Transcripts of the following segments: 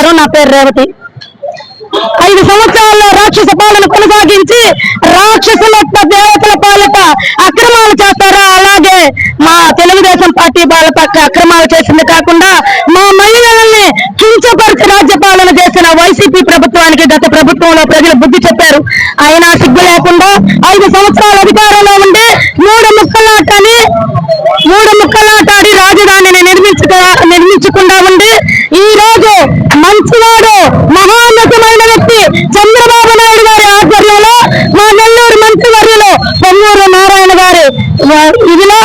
గారు నా పేరు రేవతి. ఐదు సంవత్సరాల్లో రాక్షస పాలన కొనసాగించి రాక్షసుల దేవతల పాలట అక్రమాలు చేస్తారా? అలాగే మా తెలుగుదేశం పార్టీ పాలట అక్రమాలు చేసింది కాకుండా మా మహిళల్ని కించపరిచి రాజ్య పాలన చేసిన వైసీపీ ప్రభుత్వానికి గత ప్రభుత్వంలో ప్రజలు బుద్ధి చెప్పారు. అయినా సిగ్గు లేకుండా ఐదు సంవత్సరాల అధికారంలో ఉండి మూడు ముక్కలాటని మూడు ముక్కలాటాడి రాజధానిని నిర్మించుక నిర్మించకుండా ఉండి ఈ రోజు మంచివాడు మహోన్నతమైన వ్యక్తి చంద్రబాబు నాయుడు గారి ఆధ్వర్యంలో మా నెల్లూరు మంత్రివర్యులు పొన్నూరు నారాయణ గారి ఇదిలో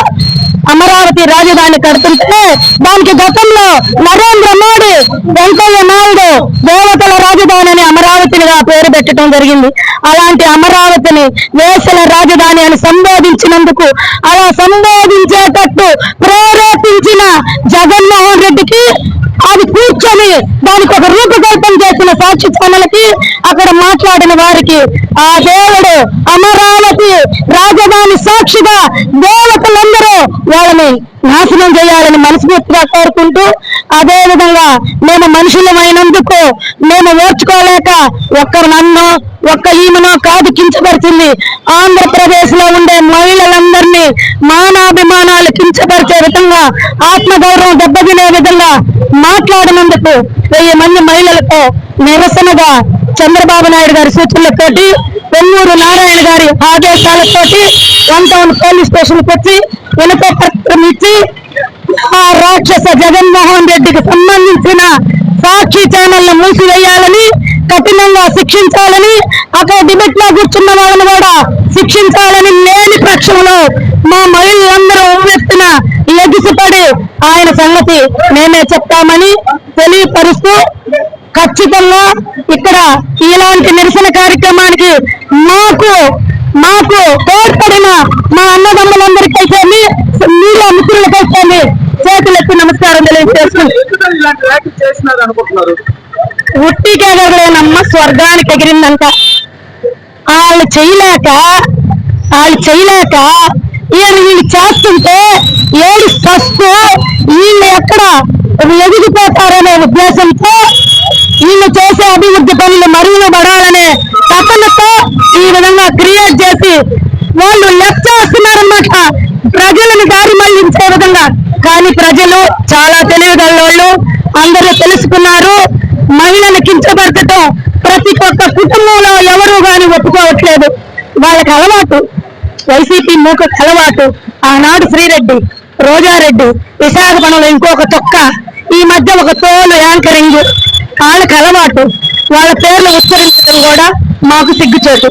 అమరావతి రాజధాని కడుతుంటే దానికి గతంలో నరేంద్ర మోడీ వెంకయ్య నాయుడు దేవతల రాజధాని అని అమరావతినిగా పేరు పెట్టడం జరిగింది. అలాంటి అమరావతిని వేసల రాజధాని అని సంబోధించినందుకు అలా సంబోధించేటట్టు ప్రేరేపించిన జగన్మోహన్ రెడ్డికి కూర్చొని దానికి ఒక రూపకల్పన చేసిన సాక్షి ఛానల్కి అక్కడ మాట్లాడిన వారికి ఆ దేవుడు అమరావతి రాజధాని సాక్షిగా దేవతలందరూ వాళ్ళని నాశనం చేయాలని మనస్ఫూర్తిగా కోరుకుంటూ అదే విధంగా మేము మనుషులమైనందుకు మేము ఓర్చుకోలేక ఒక్కరు నన్ను ఒక్క ఈమెనో కాదు కించపరిచింది. ఆంధ్రప్రదేశ్లో ఉండే మహిళలందరినీ మానాభిమానాలు కించపరిచే విధంగా ఆత్మగౌరవం దెబ్బతినే విధంగా మాట్లాడినందుకు వెయ్యి మంది మహిళలతో నిరసనగా చంద్రబాబు నాయుడు గారి సూచనలతోటి పొన్నూరు నారాయణ గారి ఆదేశాలతోటి వన్ టౌన్ పోలీస్ స్టేషన్ వచ్చి వినతి పత్రం ఇచ్చి ఆ రాక్షస జగన్మోహన్ రెడ్డికి సంబంధించిన సాక్షి ఛానల్ మూసివేయాలని కఠినంగా శిక్షించాలని అక్కడ డిబెట్లో కూర్చున్న వాళ్ళని కూడా శిక్షించాలని లేని పక్షంలో మా మహిళలందరూ ఉవ్వెత్తిన ఆయన సంగతి మేమే చెప్తామని తెలియపరుస్తూ ఖచ్చితంగా ఇక్కడ ఇలాంటి నిరసన కార్యక్రమానికి మాకు మాకు తోడ్పడిన మా అన్నదమ్ములందరికీ కలిసేది మీడియా మిత్రులు కలిసేది చేతులెత్తి నమస్కారం తెలియజేస్తుంది స్వర్గానికి ఎగిరిందంట. వాళ్ళు చేయలేక వాళ్ళు చేయలేక ఈయన వీళ్ళు చేస్తుంటే ఏడు ఫస్ట్ వీళ్ళు ఎక్కడ ఎదిగిపోతారనే ఉద్దేశంతో వీళ్ళు చేసే అభివృద్ధి పనులు మరుగున పడాలనే తపనతో ఈ విధంగా క్రియేట్ చేసి వాళ్ళు లెక్క చేస్తున్నారన్నమాట ప్రజలను దారి మళ్ళించే విధంగా. కానీ ప్రజలు చాలా తెలివిగలవాళ్ళు అందరూ తెలుసుకున్నారు. మహిళలు కించబెట్టడం ప్రతి ఒక్క కుటుంబంలో ఎవరు కానీ ఒప్పుకోవట్లేదు. వాళ్ళకి అలవాటు. వైసీపీ మూక అలవాటు ఆనాడు శ్రీరెడ్డి రోజారెడ్డి విశాఖపట్నంలో ఇంకొక తొక్క ఈ మధ్య ఒక తోలు యాంకరింగ్ వాళ్ళకి అలవాటు వాళ్ళ పేర్లు ఉచ్చరించడం కూడా మాకు సిగ్గుచేటు.